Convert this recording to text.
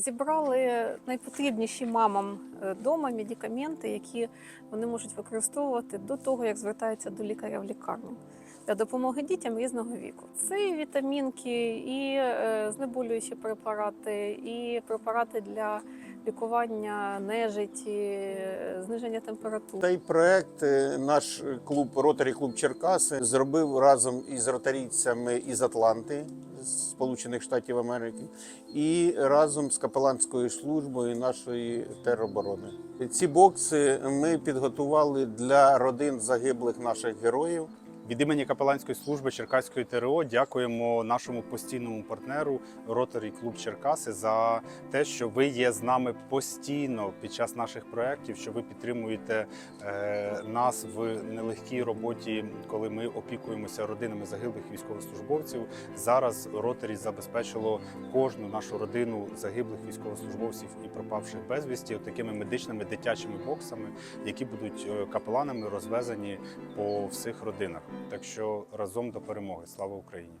зібрали найпотрібніші мамам вдома медикаменти, які вони можуть використовувати до того, як звертаються до лікаря в лікарню для допомоги дітям різного віку. Це і вітамінки, і е, знеболюючі препарати, і препарати для лікування нежиті, зниження температури. Цей проект е, наш клуб Ротарі Клуб Черкаси зробив разом із ротарійцями із Атланти, Сполучених Штатів Америки, і разом з капеланською службою нашої тероборони. Ці бокси ми підготували для родин загиблих наших героїв. Від імені капеланської служби Черкаської ТРО дякуємо нашому постійному партнеру Ротарі Клуб Черкаси за те, що ви є з нами постійно під час наших проєктів, що ви підтримуєте е, нас в нелегкій роботі, коли ми опікуємося родинами загиблих військовослужбовців. Зараз Ротарі забезпечило кожну нашу родину загиблих військовослужбовців і пропавших безвісті такими медичними дитячими боксами, які будуть е, капеланами розвезені по всіх родинах. Так що разом до перемоги. Слава Україні!